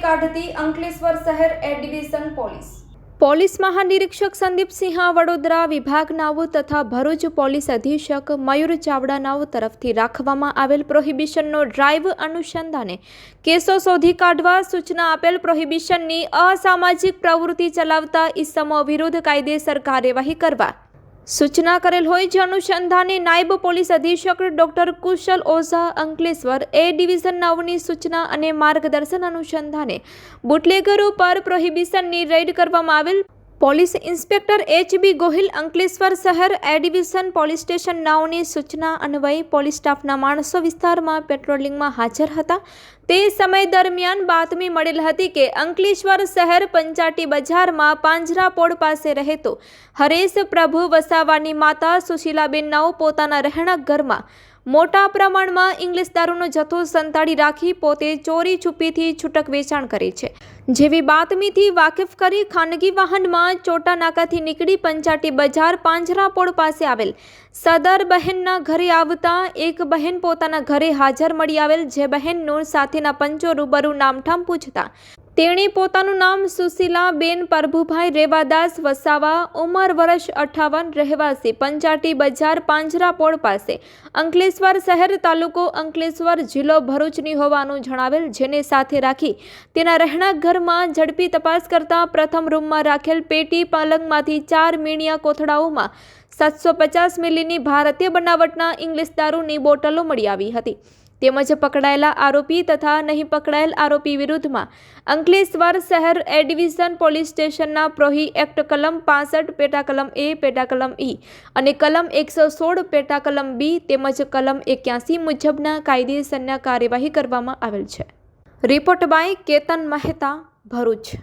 કાઢતી અંકલેશ્વર શહેર A division police. Police મહાનિરીક્ષક સંદીપ સિંહા વડોદરા વિભાગ નાઓ તથા ભરૂચ પોલીસ અધિક્ષક મયુર ચાવડા નાઓ તરફથી રાખવામાં આવેલ પ્રોહિબિશનનો ડ્રાઈવ અનુસંધાને કેસો શોધી કાઢવા સૂચના આપેલ પ્રોહિબિશનની અસામાજિક પ્રવૃત્તિ ચલાવતા ઇસમો વિરુદ્ધ કાયદેસર કાર્યવાહી કરવા સૂચના કરેલ હોય જે અનુસંધાને નાયબ પોલીસ અધિક્ષક doctor Kushal Ojha Ankleshwar A division નવની સૂચના અને માર્ગદર્શન અનુસંધાને બુટલેગરો પર પ્રોહિબિશનની રેડ કરવામાં આવેલ police inspector H B Gohil Ankleshwar શહેર એ ડિવિઝન પોલીસ સ્ટેશન નાઓની સૂચના અન્વયે પોલીસ સ્ટાફના માણસો વિસ્તારમાં પેટ્રોલિંગમાં હાજર હતા. તે સમય દરમિયાન બાતમી મળેલ હતી કે અંકલેશ્વર શહેર પંચાટી બજારમાં પાંજરાપોળ પાસે રહેતો હરેશ પ્રભુ વસાવાની માતા સુશીલાબેન નાઓ પોતાના રહેણાંક ઘરમાં મોટા પ્રમાણમાં ઇંગ્લિશ દારૂનો જથ્થો સંતાડી રાખી પોતે ચોરી છુપીથી છૂટક વેચાણ કરે છે. જેવી બાતમીથી વાકેફ કરી ખાનગી વાહનમાં ચોટા નાકાથી નીકળી પંચાટી બજાર પાંજરાપોળ પાસે આવેલ સદર બહેનના ઘરે આવતા એક બહેન પોતાના ઘરે હાજર મળી આવેલ. જે બહેનનું સાથેના પંચો રૂબરૂ નામઠામ પૂછતા તેણે પોતાનું નામ સુશીલા બેન પ્રભુભાઈ રેવાદાસ વસાવા, ઉંમર વર્ષ અઠાવન, રહેવાસી પંચાટી બજાર પાંજરાપોળ પાસે, અંકલેશ્વર શહેર તાલુકો અંકલેશ્વર જિલ્લો ભરૂચની હોવાનું જણાવેલ, જેને સાથે રાખી તેના રહેણાંક ઘરમાં ઝડપી તપાસ કરતાં પ્રથમ રૂમમાં રાખેલ પેટી પલંગમાંથી ચાર મીણિયા કોથળાઓમાં સાતસો પચાસ મિલીની ભારતીય બનાવટના ઇંગ્લિશ દારૂની બોટલો મળી આવી હતી. તેમજ પકડાયેલા આરોપી તથા નહીં પકડાયેલ આરોપી વિરુદ્ધમાં અંકલેશ્વર શહેર એ ડિવિઝન પોલીસ સ્ટેશનના પ્રોહી એક્ટ કલમ પાસઠ પેટા કલમ એ પેટા કલમ ઈ અને કલમ એકસો સોળ પેટા કલમ બી તેમજ કલમ એક્યાસી મુજબના કાયદેસરના કાર્યવાહી કરવામાં આવેલ છે. Report by Ketan Mehta, Bharuch.